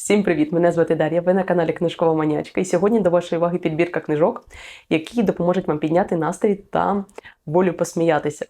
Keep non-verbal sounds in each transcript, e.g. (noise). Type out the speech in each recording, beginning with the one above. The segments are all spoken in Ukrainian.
Всім привіт! Мене звати Дар'я. Ви на каналі Книжкова Манячка. І сьогодні до вашої уваги підбірка книжок, які допоможуть вам підняти настрій та волю посміятися.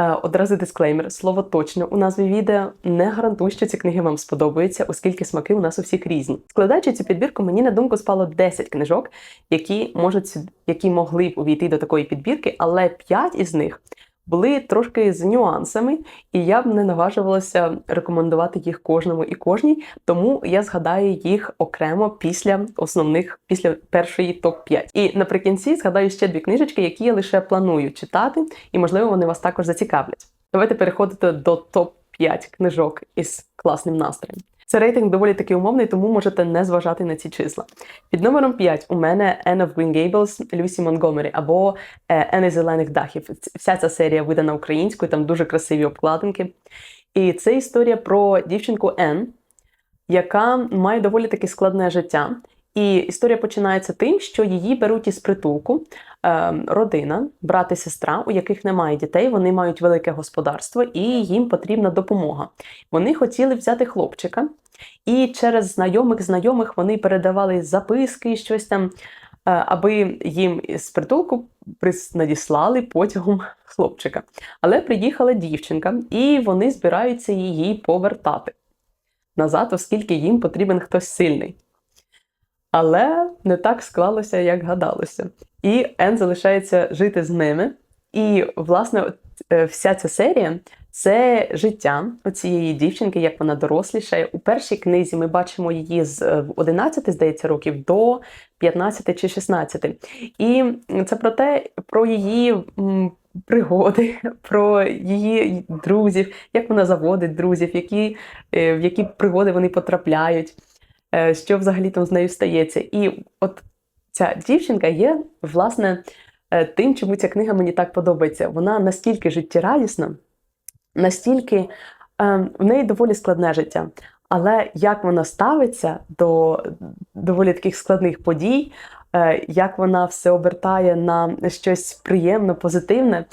Е, Одразу дисклеймер. Слово точно у назві відео не гарантує, що ці книги вам сподобаються, оскільки смаки у нас у всіх різні. Складаючи цю підбірку, мені на думку спало 10 книжок, які можуть які могли б увійти до такої підбірки, але 5 із них були трошки з нюансами, і я б не наважувалася рекомендувати їх кожному і кожній, тому я згадаю їх окремо після основних, після першої топ 5 І наприкінці згадаю ще дві книжечки, які я лише планую читати, і можливо вони вас також зацікавлять. Давайте переходити до топ 5 книжок із класним настроєм. Це рейтинг доволі таки умовний, тому можете не зважати на ці числа. Під номером 5 у мене Anne of Green Gables Люсі Монгомері або Anne зелених дахів. Вся ця серія видана українською, там дуже красиві обкладинки. І це історія про дівчинку Ен, яка має доволі таки складне життя. І історія починається тим, що її беруть із притулку е, родина, брат і сестра, у яких немає дітей, вони мають велике господарство і їм потрібна допомога. Вони хотіли взяти хлопчика, і через знайомих знайомих вони передавали записки, щось там, е, аби їм з притулку надіслали потягом хлопчика. Але приїхала дівчинка, і вони збираються її повертати назад, оскільки їм потрібен хтось сильний. Але не так склалося, як гадалося. І Ен залишається жити з ними. І, власне, е, вся ця серія це життя цієї дівчинки, як вона дорослішає. У першій книзі ми бачимо її з е, 11, здається, років до 15 чи 16. І це про те, про її пригоди, (laughs) про її друзів, як вона заводить друзів, які, е, в які пригоди вони потрапляють, е, що взагалі там з нею стається. І от ця дівчинка є, власне, е, тим, чому ця книга мені так подобається. Вона настільки життєрадісна, настільки е, в неї доволі складне життя. Але як вона ставиться до доволі таких складних подій, е, як вона все обертає на щось приємне, позитивне,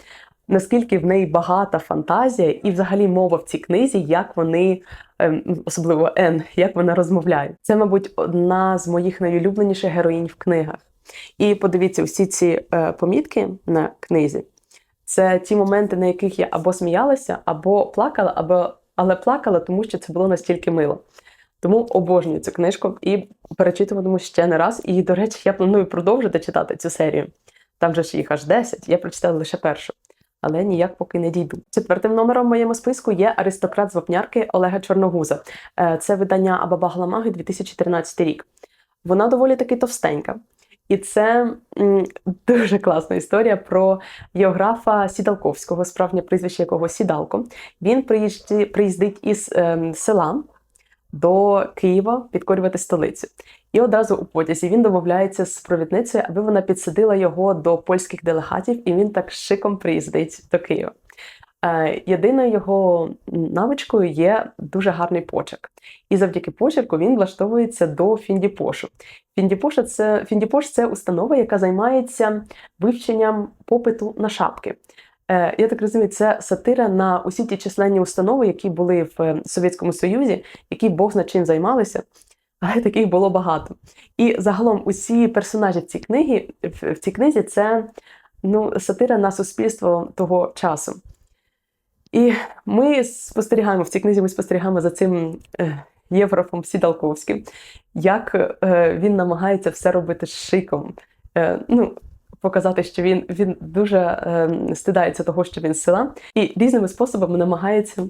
наскільки в неї багата фантазія, і взагалі мова в цій книзі, як вони, ем, особливо Ен, як вона розмовляє. Це, мабуть, одна з моїх найулюбленіших героїнь в книгах. І подивіться, усі ці е, помітки на книзі. Це ті моменти, на яких я або сміялася, або плакала, або але плакала, тому що це було настільки мило. Тому обожнюю цю книжку і перечитуватиму ще не раз. І, до речі, я планую продовжити читати цю серію. Там же ж їх аж 10, я прочитала лише першу, але ніяк поки не дійду. Четвертим номером в моєму списку є Аристократ з вапнярки Олега Чорногуза. Е, Це видання Абаба Гламаги 2013 рік. Вона доволі таки товстенька. І це дуже класна історія про географа Сідалковського, справжнє прізвище якого Сідалко. Він приїздить із ем, села до Києва підкорювати столицю. І одразу у потязі він домовляється з провідницею, аби вона підсадила його до польських делегатів, і він так шиком приїздить до Києва. Е, Єдиною його навичкою є дуже гарний почерк. І завдяки почерку він влаштовується до Фіндіпошу. Фіндіпош це, Фіндіпош це установа, яка займається вивченням попиту на шапки. Е, я так розумію, це сатира на усі ті численні установи, які були в е, Совєтському Союзі, які Бог зна чим займалися, але таких було багато. І загалом усі персонажі в цій книгі, в, в цій книзі це ну, сатира на суспільство того часу. І ми спостерігаємо в цій книзі, ми спостерігаємо за цим е, єврофом Сідалковським, як е, він намагається все робити шиком. Е, ну, показати, що він, він дуже е, стидається того, що він з села, і різними способами намагається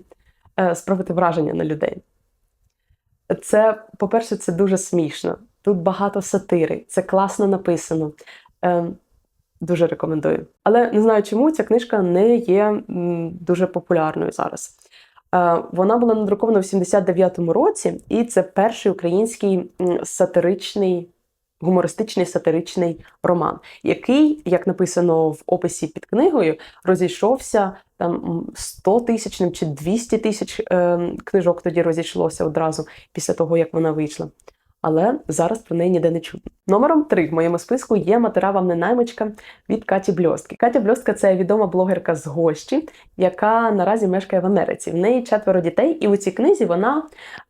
е, справити враження на людей. Це, по-перше, це дуже смішно. Тут багато сатири, це класно написано. Е, дуже рекомендую. Але не знаю чому ця книжка не є дуже популярною зараз. Е, Вона була надрукована в 79-му році, і це перший український сатиричний, гумористичний сатиричний роман, який, як написано в описі під книгою, розійшовся там м, 100 тисячним чи 200 тисяч е, книжок тоді розійшлося одразу після того, як вона вийшла. Але зараз про неї ніде не чутно. Номером три в моєму списку є матера вам не наймичка від Каті Бльостки. Катя Бльостка це відома блогерка з Гощі, яка наразі мешкає в Америці. В неї четверо дітей, і у цій книзі вона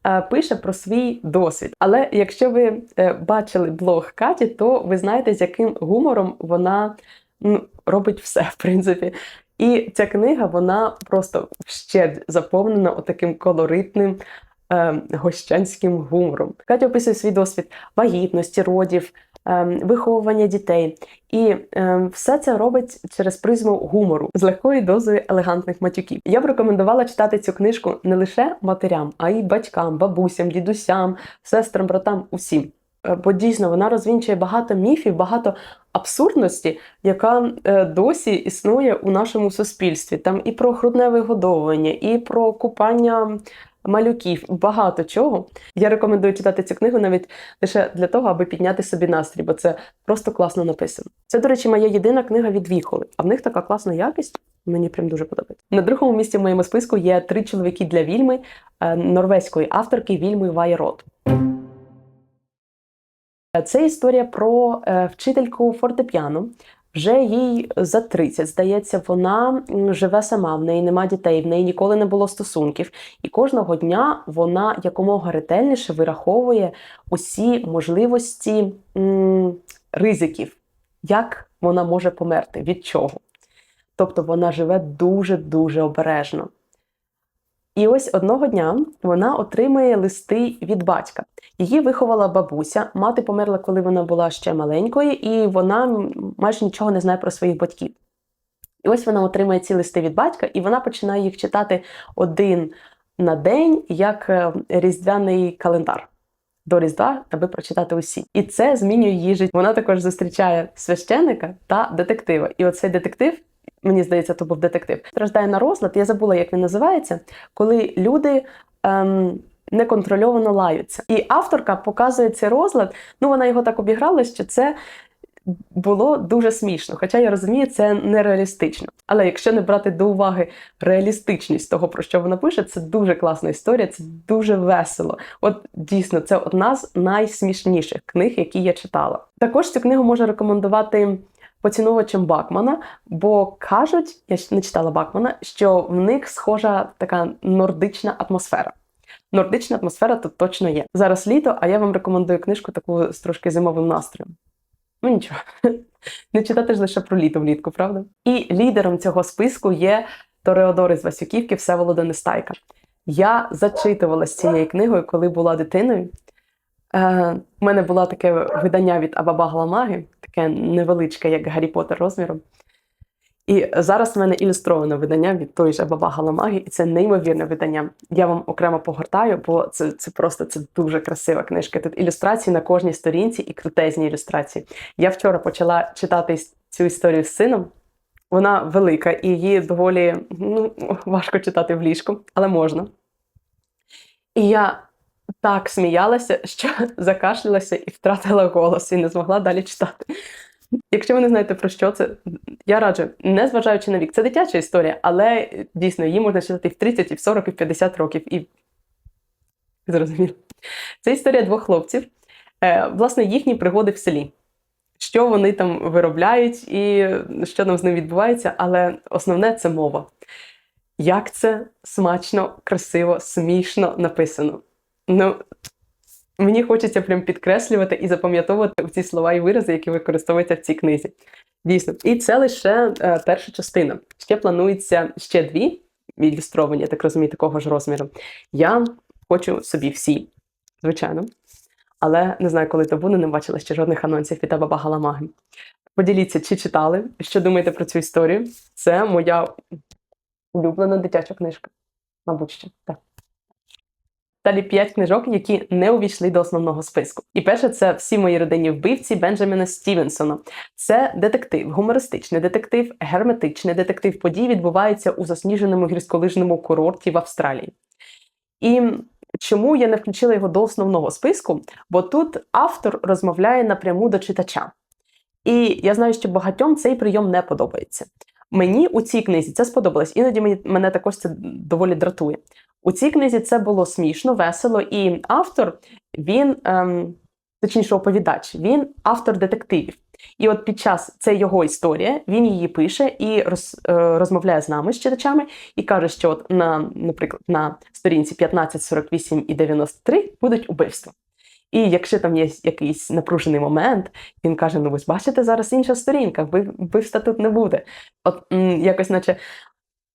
е, пише про свій досвід. Але якщо ви е, бачили блог Каті, то ви знаєте, з яким гумором вона ну, робить все, в принципі. І ця книга вона просто ще заповнена отаким колоритним е, гощанським гумором. Катя описує свій досвід вагітності, родів, е, виховування дітей. І е, все це робить через призму гумору з легкою дозою елегантних матюків. Я б рекомендувала читати цю книжку не лише матерям, а й батькам, бабусям, дідусям, сестрам, братам, усім. Е, Бо дійсно вона розвінчує багато міфів, багато абсурдності, яка е, досі існує у нашому суспільстві. Там і про грудне вигодовування, і про купання малюків, багато чого. Я рекомендую читати цю книгу навіть лише для того, аби підняти собі настрій, бо це просто класно написано. Це, до речі, моя єдина книга від Віхоли, а в них така класна якість. Мені прям дуже подобається. На другому місці в моєму списку є три чоловіки для вільми е, норвезької авторки Вільми Вайрот. Це історія про е, вчительку фортепіано. Вже їй за 30, здається, вона живе сама, в неї нема дітей, в неї ніколи не було стосунків. І кожного дня вона якомога ретельніше вираховує усі можливості м, ризиків, як вона може померти, від чого. Тобто вона живе дуже-дуже обережно. І ось одного дня вона отримує листи від батька. Її виховала бабуся. Мати померла, коли вона була ще маленькою, і вона майже нічого не знає про своїх батьків. І ось вона отримує ці листи від батька, і вона починає їх читати один на день, як е, різдвяний календар. До Різдва, аби прочитати усі. І це змінює її життя. Вона також зустрічає священика та детектива. І оцей детектив, мені здається, то був детектив, страждає на розлад. Я забула, як він називається, коли люди. Ем, неконтрольовано лаються. І авторка показує цей розлад. Ну, вона його так обіграла, що це було дуже смішно. Хоча я розумію, це нереалістично. Але якщо не брати до уваги реалістичність того, про що вона пише, це дуже класна історія, це дуже весело. От дійсно, це одна з найсмішніших книг, які я читала. Також цю книгу можу рекомендувати. Поціновувачам Бакмана, бо кажуть, я не читала Бакмана, що в них схожа така нордична атмосфера. Нордична атмосфера тут точно є. Зараз літо, а я вам рекомендую книжку таку з трошки зимовим настроєм. Ну нічого, (laughs) не читати ж лише про літо влітку, правда? І лідером цього списку є Тореодор із Васюківки Всеволода Нестайка. Я зачитувалася цією книгою, коли була дитиною. Е, у мене було таке видання від Абаба Гламаги, таке невеличке, як Гаррі Поттер розміром. І зараз в мене ілюстроване видання від тої ж Абаба Галамаги, і це неймовірне видання. Я вам окремо погортаю, бо це, це просто це дуже красива книжка. Тут ілюстрації на кожній сторінці і крутезні ілюстрації. Я вчора почала читати цю історію з сином. Вона велика і її доволі ну, важко читати в ліжку, але можна. І я так сміялася, що (laughs) закашлялася і втратила голос, і не змогла далі читати. Якщо ви не знаєте про що це, я раджу, не зважаючи на вік, це дитяча історія, але дійсно її можна читати і в 30, і в 40, і в 50 років. І зрозуміло. Це історія двох хлопців, е, власне, їхні пригоди в селі. Що вони там виробляють і що там з ним відбувається, але основне це мова. Як це смачно, красиво, смішно написано. Ну, Мені хочеться прям підкреслювати і запам'ятовувати ці слова і вирази, які використовуються в цій книзі. Дійсно, і це лише е, перша частина. Ще планується ще дві ілюстровані, я так розумію, такого ж розміру. Я хочу собі всі, звичайно. Але не знаю, коли то буде, не бачила ще жодних анонсів від Абаба Галамаги. Поділіться, чи читали, що думаєте про цю історію. Це моя улюблена дитяча книжка. Мабуть, що так. Далі п'ять книжок, які не увійшли до основного списку. І перше це всі мої родинні вбивці Бенджаміна Стівенсона. Це детектив, гумористичний детектив, герметичний детектив. Події відбуваються у засніженому гірськолижному курорті в Австралії. І чому я не включила його до основного списку? Бо тут автор розмовляє напряму до читача. І я знаю, що багатьом цей прийом не подобається. Мені у цій книзі це сподобалось. Іноді мені, мене також це доволі дратує. У цій книзі це було смішно, весело, і автор він ем, точніше, оповідач, він автор детективів. І от під час це його історія, він її пише і роз, е, розмовляє з нами, з читачами, і каже, що от на, наприклад, на сторінці 15, 48 і 93 будуть убивства. І якщо там є якийсь напружений момент, він каже: Ну, ось бачите, зараз інша сторінка, вбивства тут не буде. От якось, наче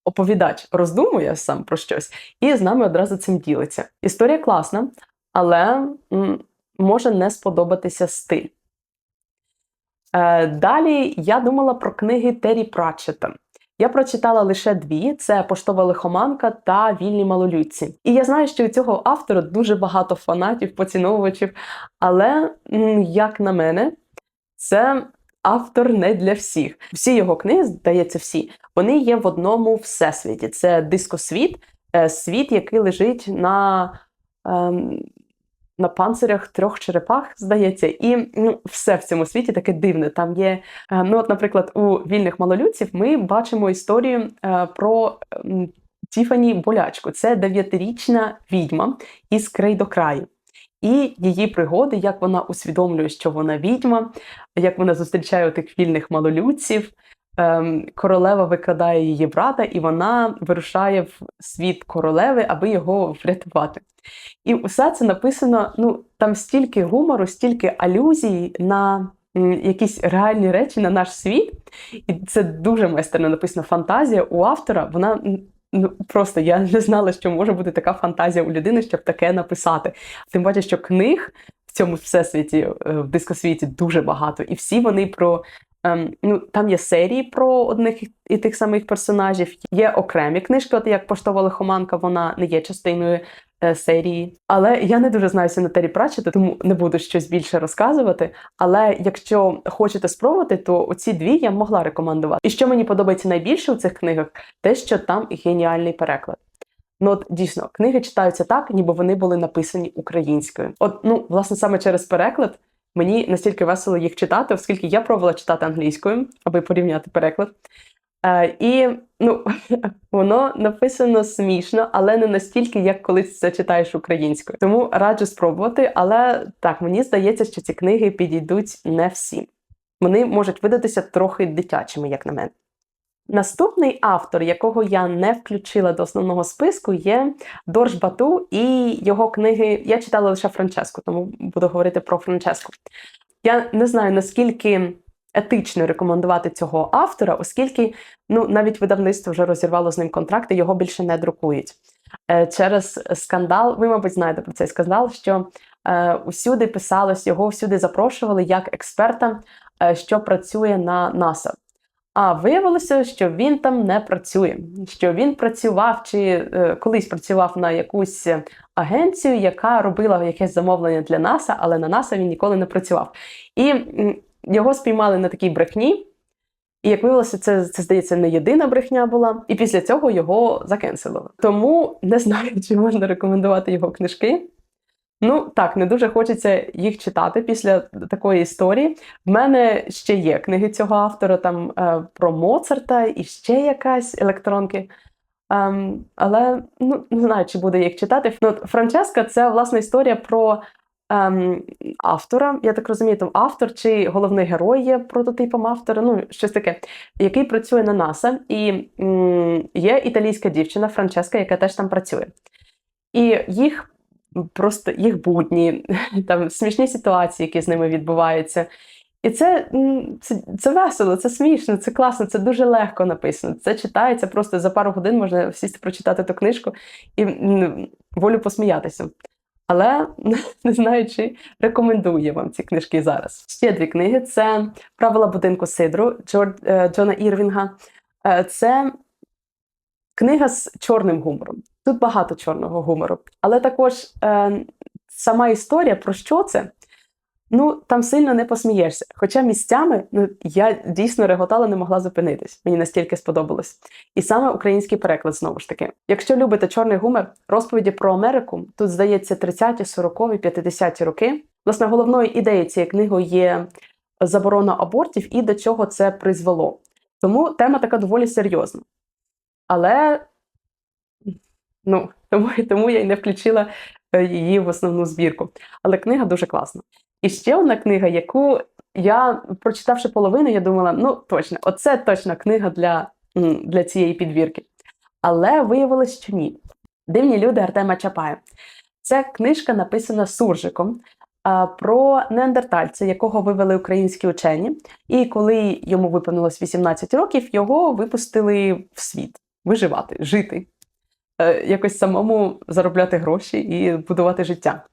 оповідач роздумує сам про щось, і з нами одразу цим ділиться. Історія класна, але може не сподобатися стиль. Е, Далі я думала про книги Террі Пратчета. Я прочитала лише дві: це Поштова лихоманка та Вільні малолюдці. І я знаю, що у цього автора дуже багато фанатів, поціновувачів. Але, як на мене, це автор не для всіх. Всі його книги, здається, всі, вони є в одному всесвіті. Це дискосвіт, е, світ, який лежить на. Ем, на панцирях трьох черепах, здається, і ну, все в цьому світі таке дивне. Там є, е, ну, от, наприклад, у вільних малолюдців ми бачимо історію е, про е, Тіфані Болячку. Це дев'ятирічна відьма із край до краю. І її пригоди, як вона усвідомлює, що вона відьма, як вона зустрічає тих вільних малолюдців. Ем, королева викрадає її брата, і вона вирушає в світ королеви, аби його врятувати. І все це написано: ну там стільки гумору, стільки алюзій на якісь реальні речі на наш світ. І це дуже майстерно написана фантазія у автора. Вона ну просто я не знала, що може бути така фантазія у людини, щоб таке написати. Тим паче, що книг в цьому всесвіті, е, в дискосвіті дуже багато, і всі вони про Ем, ну, Там є серії про одних і тих самих персонажів, є окремі книжки, от як поштова лихоманка, вона не є частиною е, серії. Але я не дуже знаюся на Террі Пратчета, тому не буду щось більше розказувати. Але якщо хочете спробувати, то оці дві я могла рекомендувати. І що мені подобається найбільше у цих книгах, те, що там геніальний переклад. Ну, от дійсно, книги читаються так, ніби вони були написані українською. От, ну, власне, саме через переклад. Мені настільки весело їх читати, оскільки я пробувала читати англійською, аби порівняти переклад. Е, І ну, (laughs) воно написано смішно, але не настільки, як коли це читаєш українською. Тому раджу спробувати. Але так, мені здається, що ці книги підійдуть не всім. Вони можуть видатися трохи дитячими, як на мене. Наступний автор, якого я не включила до основного списку, є Дорж Бату і його книги. Я читала лише Франческу, тому буду говорити про Франческу. Я не знаю, наскільки етично рекомендувати цього автора, оскільки ну, навіть видавництво вже розірвало з ним контракти, його більше не друкують. Е, через скандал, ви, мабуть, знаєте про цей скандал, що е, усюди писалось, його всюди запрошували як експерта, е, що працює на НАСА. А виявилося, що він там не працює, що він працював чи е, колись працював на якусь агенцію, яка робила якесь замовлення для НАСА, але на НАСА він ніколи не працював. І його спіймали на такій брехні. І як виявилося, це це здається не єдина брехня була, і після цього його закенселили. Тому не знаю, (laughs) чи можна рекомендувати його книжки. Ну так, не дуже хочеться їх читати після такої історії. В мене ще є книги цього автора там е, про Моцарта і ще якась електронки. Ем, але ну, не знаю, чи буде їх читати. Ну, Франческа це власна історія про ем, автора. Я так розумію, там автор чи головний герой є прототипом автора, ну щось таке, який працює на НАСА. І м, є італійська дівчина Франческа, яка теж там працює. І їх просто їх будні, (laughs) там смішні ситуації, які з ними відбуваються. І це, це це, весело, це смішно, це класно, це дуже легко написано. Це читається просто за пару годин можна сісти прочитати ту книжку і волю посміятися. Але (laughs) не знаю, чи рекомендую вам ці книжки зараз. Ще дві книги: це Правила будинку Сидру е, Джона Ірвінга. Е, це книга з чорним гумором. Тут багато чорного гумору. Але також е, сама історія про що це? Ну, там сильно не посмієшся. Хоча місцями ну, я дійсно реготала, не могла зупинитись. Мені настільки сподобалось. І саме український переклад знову ж таки. Якщо любите чорний гумор, розповіді про Америку, тут здається 30-ті, 40-ві, 50-ті роки. Власне, головною ідеєю цієї книги є заборона абортів і до чого це призвело. Тому тема така доволі серйозна. Але Ну, (laughs) тому, тому я й не включила е, її в основну збірку. Але книга дуже класна. І ще одна книга, яку я, прочитавши половину, я думала, ну точно, оце точно книга для, для цієї підбірки. Але виявилось, що ні. Дивні люди Артема Чапая. Це книжка написана суржиком про неандертальця, якого вивели українські учені. І коли йому виповнилось 18 років, його випустили в світ виживати, жити, якось самому заробляти гроші і будувати життя.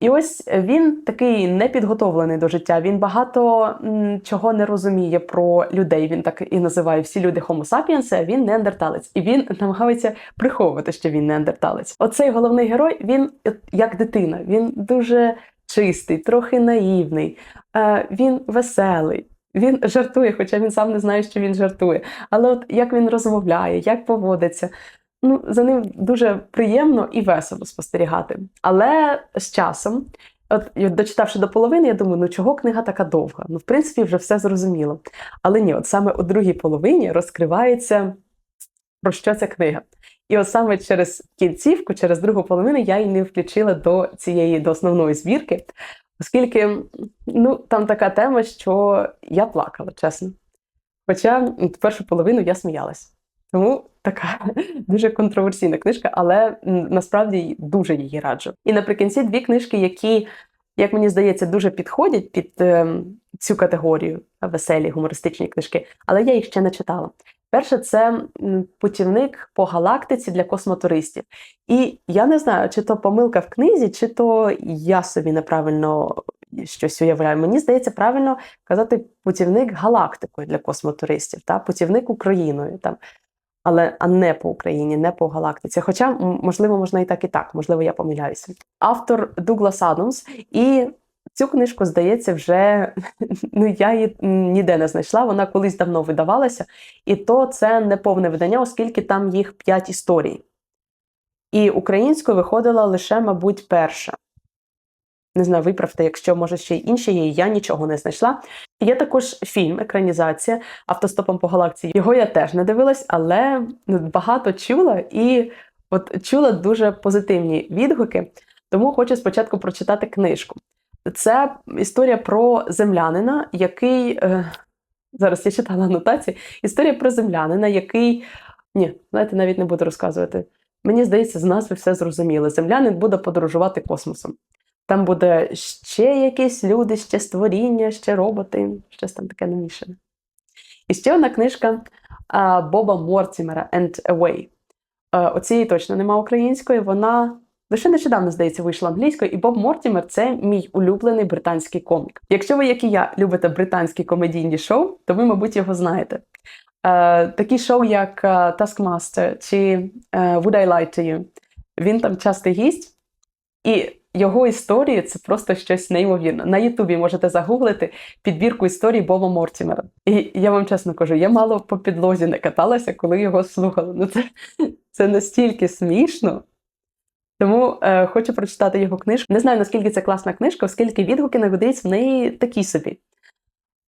І ось він такий непідготовлений до життя. Він багато чого не розуміє про людей. Він так і називає всі люди Homo sapiens, а він неандерталець. І він намагається приховувати, що він неандерталець. Оцей головний герой, він як дитина, він дуже чистий, трохи наївний, е, він веселий. Він жартує, хоча він сам не знає, що він жартує. Але от як він розмовляє, як поводиться, ну, за ним дуже приємно і весело спостерігати. Але з часом, от дочитавши до половини, я думаю, ну чого книга така довга? Ну, в принципі, вже все зрозуміло. Але ні, от саме у другій половині розкривається, про що ця книга. І от саме через кінцівку, через другу половину, я її не включила до цієї до основної збірки, оскільки ну, там така тема, що я плакала, чесно. Хоча першу половину я сміялась. Тому така дуже контроверсійна книжка, але насправді дуже її раджу. І наприкінці дві книжки, які, як мені здається, дуже підходять під ем, цю категорію веселі гумористичні книжки, але я їх ще не читала. Перше, це путівник по галактиці для космотуристів. І я не знаю, чи то помилка в книзі, чи то я собі неправильно щось уявляю. Мені здається, правильно казати путівник галактикою для космотуристів, та путівник Україною. Там але а не по Україні, не по галактиці. Хоча, можливо, можна і так, і так, можливо, я помиляюся. Автор Дуглас Адамс, і цю книжку, здається, вже (laughs) ну, я її ніде не знайшла. Вона колись давно видавалася, і то це не повне видання, оскільки там їх п'ять історій. І українською виходила лише, мабуть, перша. Не знаю, виправте, якщо може ще й інші є, я нічого не знайшла. Є також фільм, екранізація автостопом по галаксії. Його я теж не дивилась, але ну, багато чула і от чула дуже позитивні відгуки. Тому хочу спочатку прочитати книжку. Це історія про землянина, який е, зараз я читала анотації. Історія про землянина, який ні, знаєте, навіть не буду розказувати. Мені здається, з назви все зрозуміло. Землянин буде подорожувати космосом. Там буде ще якісь люди, ще створіння, ще роботи, щось там таке намішане. І ще одна книжка Боба Мортімера «And Away». А, Оцієї точно нема української, вона лише нещодавно, здається, вийшла англійською, і Боб Мортімер це мій улюблений британський комік. Якщо ви, як і я, любите британські комедійні шоу, то ви, мабуть, його знаєте. Такі шоу, як Taskmaster чи е, Would I Lie to You, він там частий гість, і його історії це просто щось неймовірне. На Ютубі можете загуглити підбірку історій Боба Мортімера. І я вам чесно кажу, я мало по підлозі не каталася, коли його слухала. Ну це, це настільки смішно. Тому е, хочу прочитати його книжку. Не знаю, наскільки це класна книжка, оскільки відгуки на в неї такі собі.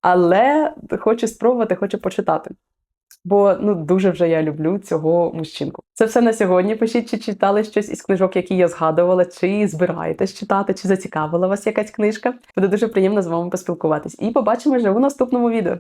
Але хочу спробувати, хочу почитати. Бо ну дуже вже я люблю цього мужчинку. Це все на сьогодні. Пишіть, чи читали щось із книжок, які я згадувала, чи збираєтесь читати, чи зацікавила вас якась книжка. Буде дуже приємно з вами поспілкуватись. І побачимо вже у наступному відео.